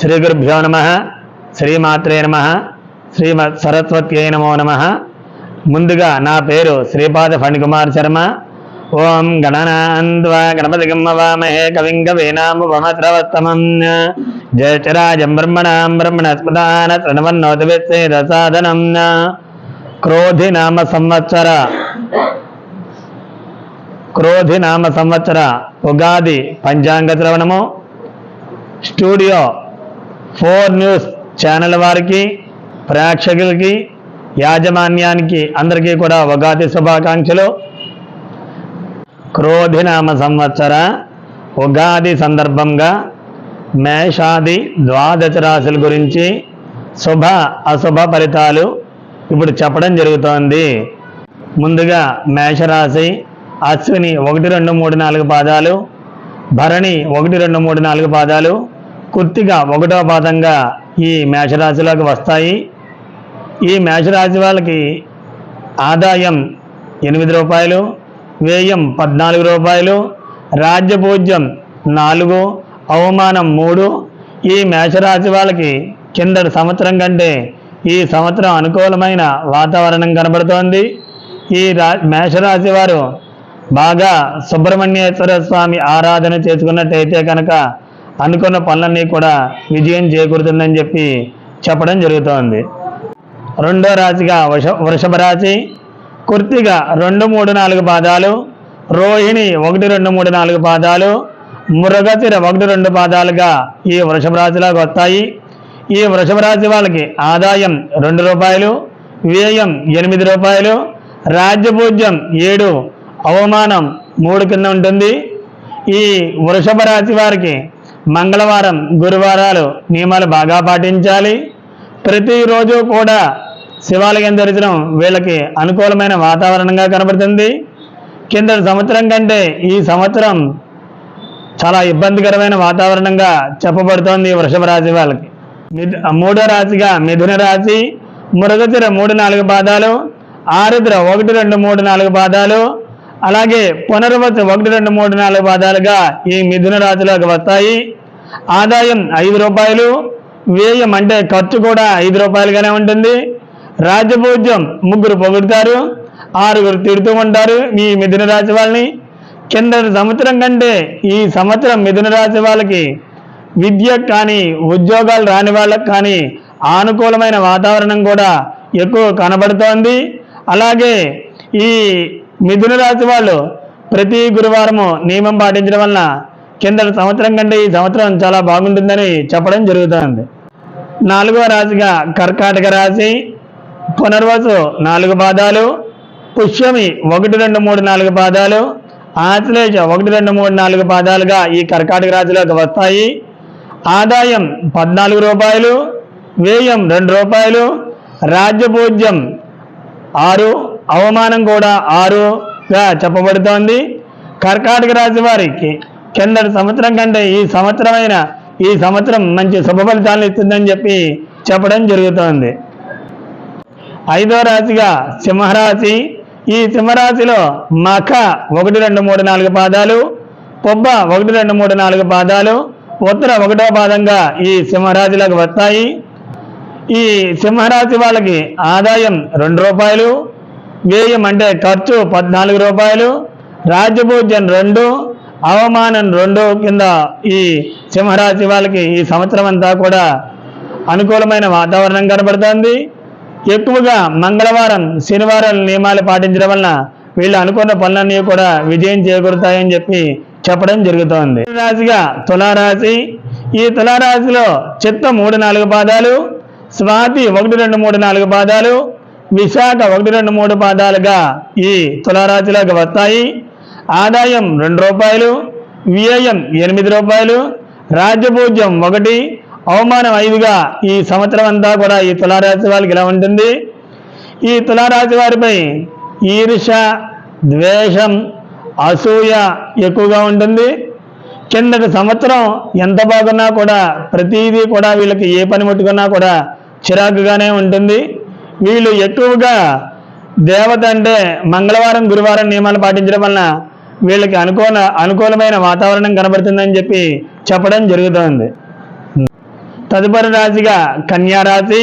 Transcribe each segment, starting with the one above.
శ్రీ గురుభ్యో నమ శ్రీమాత్రే నమ శ్రీమత్ సరస్వతి నమో నమ. ముందుగా నా పేరు శ్రీపాద ఫణికుమార్ శర్మ. ఓం గణనాన్వా గణపతి గమ్మవామహే కవిం కవీనాముపమత్రవత్తమం జ్యేష్ఠరాజం బ్రహ్మణాం బ్రహ్మణస్పదాన తృణవన్నోతివేత్సేదసాదనం క్రోధి నామ సంవత్సర క్రోధి నామ సంవత్సర ఉగాది పంచాంగ శ్రవణము. స్టూడియో ఫోర్ న్యూస్ ఛానల్ వారికి ప్రేక్షకులకి యాజమాన్యానికి అందరికీ కూడా ఉగాది శుభాకాంక్షలు. క్రోధినామ సంవత్సర ఉగాది సందర్భంగా మేషాది ద్వాదశ రాశుల గురించి శుభ అశుభ ఫలితాలు ఇప్పుడు చెప్పడం జరుగుతోంది. ముందుగా మేషరాశి అశ్విని ఒకటి రెండు మూడు నాలుగు పాదాలు భరణి ఒకటి రెండు మూడు నాలుగు పాదాలు కుర్తిగా ఒకటో పాదంగా ఈ మేషరాశిలోకి వస్తాయి. ఈ మేషరాశి వాళ్ళకి ఆదాయం ఎనిమిది రూపాయలు వ్యయం పద్నాలుగు రూపాయలు రాజ్యపూజ్యం నాలుగు అవమానం మూడు. ఈ మేషరాశి వాళ్ళకి కిందటి సంవత్సరం కంటే ఈ సంవత్సరం అనుకూలమైన వాతావరణం కనబడుతోంది. ఈ రా మేషరాశి వారు బాగా సుబ్రహ్మణ్యేశ్వర స్వామి ఆరాధన చేసుకున్నట్టయితే కనుక అనుకున్న పనులన్నీ కూడా విజయం చేకూరుతుందని చెప్పి చెప్పడం జరుగుతోంది. రెండో రాశిగా వృష వృషభ రాశి కుర్తిగా రెండు మూడు నాలుగు పాదాలు రోహిణి ఒకటి రెండు మూడు నాలుగు పాదాలు మురగతిర ఒకటి రెండు పాదాలుగా ఈ వృషభ రాశిలోకి వస్తాయి. ఈ వృషభ రాశి వాళ్ళకి ఆదాయం రెండు రూపాయలు వ్యయం ఎనిమిది రూపాయలు రాజ్యపూజ్యం ఏడు అవమానం మూడు కింద ఉంటుంది. ఈ వృషభ రాశి వారికి మంగళవారం గురువారాలు నియమాలు బాగా పాటించాలి. ప్రతిరోజు కూడా శివాలయం దర్శనం వీళ్ళకి అనుకూలమైన వాతావరణంగా కనబడుతుంది. కింద సంవత్సరం కంటే ఈ సంవత్సరం చాలా ఇబ్బందికరమైన వాతావరణంగా చెప్పబడుతోంది వృషభ రాశి వాళ్ళకి. మూడో రాశిగా మిథున రాశి మృగశిర మూడు నాలుగు పాదాలు ఆరుద్ర ఒకటి రెండు మూడు నాలుగు పాదాలు అలాగే పునర్వత్ ఒకటి రెండు మూడు నాలుగు పాదాలుగా ఈ మిథున రాశిలోకి వస్తాయి. ఆదాయం ఐదు రూపాయలు వ్యయం అంటే ఖర్చు కూడా ఐదు రూపాయలుగానే ఉంటుంది. రాజపూజ్యం ముగ్గురు పొగుడుతారు ఆరుగురు తిడుతూ ఉంటారు ఈ మిథున రాశి వాళ్ళని. కింద సంవత్సరం కంటే ఈ సంవత్సరం మిథున రాశి వాళ్ళకి విద్య కానీ ఉద్యోగాలు రాని వాళ్ళకి కానీ ఆనుకూలమైన వాతావరణం కూడా ఎక్కువ కనబడుతోంది. అలాగే ఈ మిథున రాశి వాళ్ళు ప్రతి గురువారము నియమం పాటించడం వలన కింద సంవత్సరం కంటే ఈ సంవత్సరం చాలా బాగుంటుందని చెప్పడం జరుగుతుంది. నాలుగవ రాశిగా కర్కాటక రాశి పునర్వసు నాలుగు పాదాలు పుష్యమి ఒకటి రెండు మూడు నాలుగు పాదాలు ఆశ్లేష ఒకటి రెండు మూడు నాలుగు పాదాలుగా ఈ కర్కాటక రాశిలోకి వస్తాయి. ఆదాయం పద్నాలుగు రూపాయలు వ్యయం రెండు రూపాయలు రాజ్యపూజ్యం ఆరు అవమానం కూడా ఆరుగా చెప్పబడుతోంది. కర్కాటక రాశి వారికి కిందటి సంవత్సరం కంటే ఈ సంవత్సరమైన ఈ సంవత్సరం మంచి శుభ ఫలితాలను ఇస్తుందని చెప్పి చెప్పడం జరుగుతోంది. ఐదో రాశిగా సింహరాశి. ఈ సింహరాశిలో మఖ ఒకటి రెండు మూడు నాలుగు పాదాలు పొబ్బ ఒకటి రెండు మూడు నాలుగు పాదాలు ఉత్తర ఒకటో పాదంగా ఈ సింహరాశిలోకి వస్తాయి. ఈ సింహరాశి వాళ్ళకి ఆదాయం రెండు రూపాయలు వ్యయం అంటే ఖర్చు పద్నాలుగు రూపాయలు రాజ్యభోజ్యం రెండు అవమానం రెండు కింద ఈ సింహరాశి వాళ్ళకి ఈ సంవత్సరం అంతా కూడా అనుకూలమైన వాతావరణం కనబడుతోంది. ఎక్కువగా మంగళవారం శనివారం నియమాలు పాటించడం వలన వీళ్ళు అనుకున్న పనులన్నీ కూడా విజయం చేకూరుతాయని చెప్పి చెప్పడం జరుగుతోంది. రాశిగా తులారాశి ఈ తులారాశిలో చిత్త మూడు నాలుగు పాదాలు స్వాతి ఒకటి రెండు మూడు నాలుగు పాదాలు విశాఖ ఒకటి రెండు మూడు పాదాలుగా ఈ తులారాశిలోకి వస్తాయి. ఆదాయం రెండు రూపాయలు వ్యయం ఎనిమిది రూపాయలు రాజ్యపూజ్యం ఒకటి అవమానం ఐదుగా ఈ సంవత్సరం అంతా కూడా ఈ తులారాశి వాళ్ళకి ఇలా ఉంటుంది. ఈ తులారాశి వారిపై ఈర్ష ద్వేషం అసూయ ఎక్కువగా ఉంటుంది. కిందటి సంవత్సరం ఎంత బాగున్నా కూడా ప్రతిదీ కూడా వీళ్ళకి ఏ పని ముట్టుకున్నా కూడా చిరాకుగానే ఉంటుంది. వీళ్ళు ఎక్కువగా దేవత అంటే మంగళవారం గురువారం నియమాలు పాటించడం వలన వీళ్ళకి అనుకూల అనుకూలమైన వాతావరణం కనబడుతుందని చెప్పి చెప్పడం జరుగుతోంది. తదుపరి రాశిగా కన్యారాశి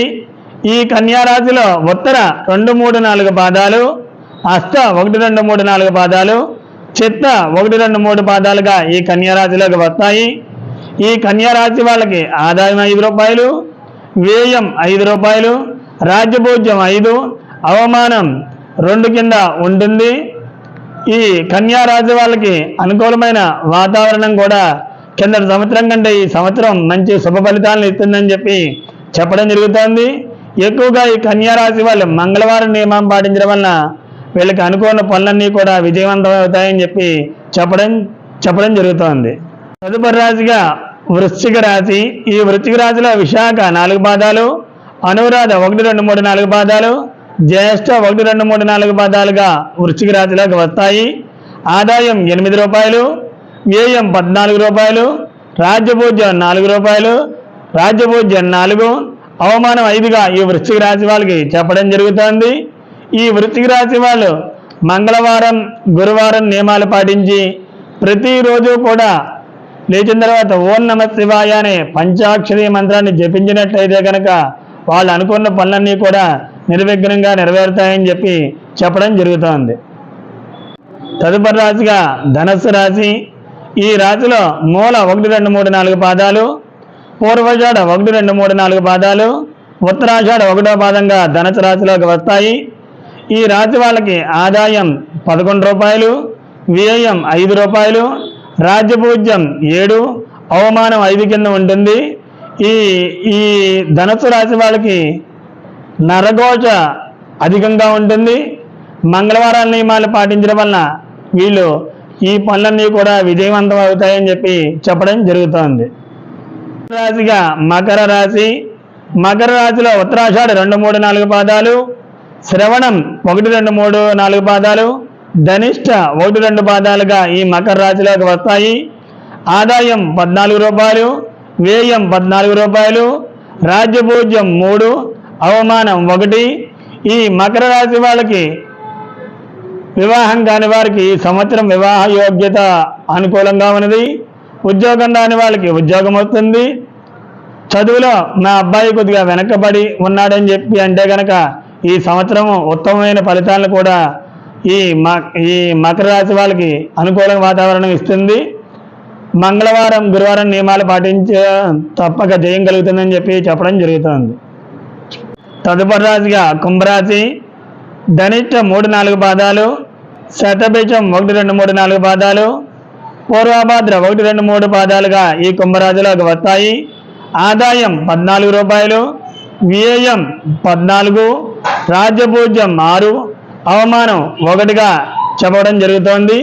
ఈ కన్యారాశిలో ఉత్తర రెండు మూడు నాలుగు పాదాలు అస్త ఒకటి రెండు మూడు నాలుగు పాదాలు చిత్త ఒకటి రెండు మూడు పాదాలుగా ఈ కన్యారాశిలోకి వస్తాయి. ఈ కన్యారాశి వాళ్ళకి ఆదాయం ఐదు రూపాయలు వ్యయం ఐదు రూపాయలు రాజ్యభోజ్యం ఐదు అవమానం రెండు కింద ఉంటుంది. ఈ కన్యా రాశి వాళ్ళకి అనుకూలమైన వాతావరణం కూడా కింద సంవత్సరం కంటే ఈ సంవత్సరం మంచి శుభ ఫలితాలను ఇస్తుందని చెప్పి చెప్పడం జరుగుతోంది. ఎక్కువగా ఈ కన్యా రాశి వాళ్ళు మంగళవారం నియమం పాటించడం వలన వీళ్ళకి అనుకున్న పనులన్నీ కూడా విజయవంతం అవుతాయని చెప్పి చెప్పడం చెప్పడం జరుగుతోంది. తదుపరి రాశిగా వృశ్చిక రాశి. ఈ వృశ్చిక రాశిలో విశాఖ నాలుగు పాదాలు అనురాధ ఒకటి రెండు మూడు నాలుగు పాదాలు. జ్యేష్ఠ ఒకటి రెండు మూడు నాలుగు పాదాలుగా వృశ్చిక రాశిలోకి వస్తాయి. ఆదాయం ఎనిమిది రూపాయలు. వ్యయం పద్నాలుగు రూపాయలు. రాజ్యపూజ్యం నాలుగు రూపాయలు. రాజ్యపూజ్యం నాలుగు. అవమానం ఐదుగా ఈ వృశ్చిక రాశి వాళ్ళకి చెప్పడం జరుగుతోంది. ఈ వృశ్చిక రాశి వాళ్ళు మంగళవారం గురువారం నియమాలు పాటించి ప్రతిరోజు కూడా లేచిన తర్వాత ఓం నమ శివాయ అనే పంచాక్షరీ మంత్రాన్ని జపించినట్లయితే కనుక వాళ్ళు అనుకున్న పనులన్నీ కూడా నిర్విఘ్నంగా నెరవేరుతాయని చెప్పి చెప్పడం జరుగుతోంది. తదుపరి రాశిగా ధనస్సు రాశి. ఈ రాశిలో మూల ఒకటి రెండు మూడు నాలుగు పాదాలు పూర్వజాడ ఒకటి రెండు మూడు నాలుగు పాదాలు ఉత్తరాషాఢ ఒకటో పాదంగా ధనస్సు రాశిలోకి వస్తాయి. ఈ రాశి వాళ్ళకి ఆదాయం పదకొండు రూపాయలు వ్యయం ఐదు రూపాయలు రాజ్యపూజ్యం ఏడు అవమానం ఐదు కింద ఉంటుంది. ఈ ఈ ధనస్సు రాశి వాళ్ళకి నరగోచ అధికంగా ఉంటుంది. మంగళవారాల నియమాలు పాటించడం వలన వీళ్ళు ఈ పనులన్నీ కూడా విజయవంతం అవుతాయని చెప్పి చెప్పడం జరుగుతోంది. రాశిగా మకర రాశి. మకర రాశిలో ఉత్తరాషాఢ రెండు మూడు నాలుగు పాదాలు. శ్రవణం ఒకటి రెండు మూడు నాలుగు పాదాలు. ధనిష్ట ఒకటి రెండు పాదాలుగా ఈ మకర రాశిలోకి వస్తాయి. ఆదాయం పద్నాలుగు రూపాయలు. వ్యయం పద్నాలుగు రూపాయలు రాజ్యభోజ్యం మూడు అవమానం ఒకటి. ఈ మకర రాశి వాళ్ళకి వివాహం కాని వారికి ఈ సంవత్సరం వివాహ యోగ్యత అనుకూలంగా ఉన్నది. ఉద్యోగం రాని వాళ్ళకి ఉద్యోగం వస్తుంది. చదువులో మా అబ్బాయి కొద్దిగా వెనకబడి ఉన్నాడని చెప్పి అంటే కనుక ఈ సంవత్సరం ఉత్తమమైన ఫలితాలను కూడా ఈ మ ఈ మకర రాశి వాళ్ళకి అనుకూల వాతావరణం ఇస్తుంది. మంగళవారం గురువారం నియమాలు పాటించే తప్పక జయం కలుగుతుందని చెప్పి చెప్పడం జరుగుతుంది. తదుపరి రాశిగా కుంభరాశి ధనిష్ట మూడు నాలుగు పాదాలు శతబీజం ఒకటి రెండు మూడు నాలుగు పాదాలు పూర్వభాద్ర ఒకటి రెండు మూడు పాదాలుగా ఈ కుంభరాశిలోకి వస్తాయి. ఆదాయం పద్నాలుగు రూపాయలు వ్యయం పద్నాలుగు రాజ్యపూజ్యం ఆరు అవమానం ఒకటిగా చెప్పడం జరుగుతోంది.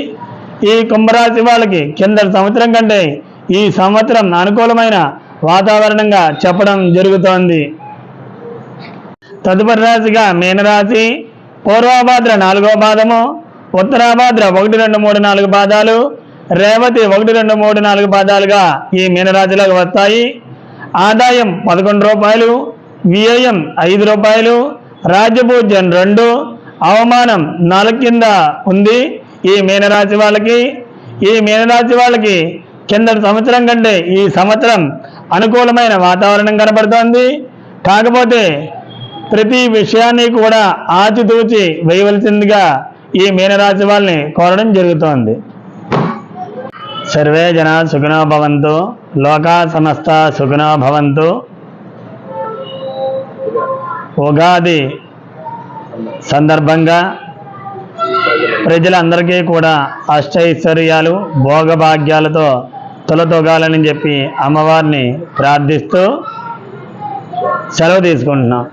ఈ కుంభరాశి వాళ్ళకి కింద సంవత్సరం కంటే ఈ సంవత్సరం అనుకూలమైన వాతావరణంగా చెప్పడం జరుగుతోంది. తదుపరి రాశిగా మీనరాశి పూర్వభాద్ర నాలుగో పాదము ఉత్తరాభాద్ర ఒకటి రెండు మూడు నాలుగు పాదాలు రేవతి ఒకటి రెండు మూడు నాలుగు పాదాలుగా ఈ మీనరాశిలోకి వస్తాయి. ఆదాయం పదకొండు రూపాయలు వ్యయం ఐదు రూపాయలు రాజ్యపూజ్యం రెండు అవమానం నాలుగు కింద ఉంది. ఈ మీనరాశి వాళ్ళకి ఈ మీనరాశి వాళ్ళకి కింద సంవత్సరం కంటే ఈ సంవత్సరం అనుకూలమైన వాతావరణం కనబడుతోంది. కాకపోతే ప్రతి విషయాన్ని కూడా ఆచితూచి వేయవలసిందిగా ఈ మీనరాశి వాళ్ళని కోరడం జరుగుతోంది. సర్వే జన సుఖినో భవంతు లోకా సమస్త సుఖినో భవంతు. ఉగాది సందర్భంగా ప్రజలందరికీ కూడా అష్టైశ్వర్యాలు భోగభాగ్యాలతో తొలతొగాలని చెప్పి అమ్మవారిని ప్రార్థిస్తూ సెలవు తీసుకుంటున్నాం.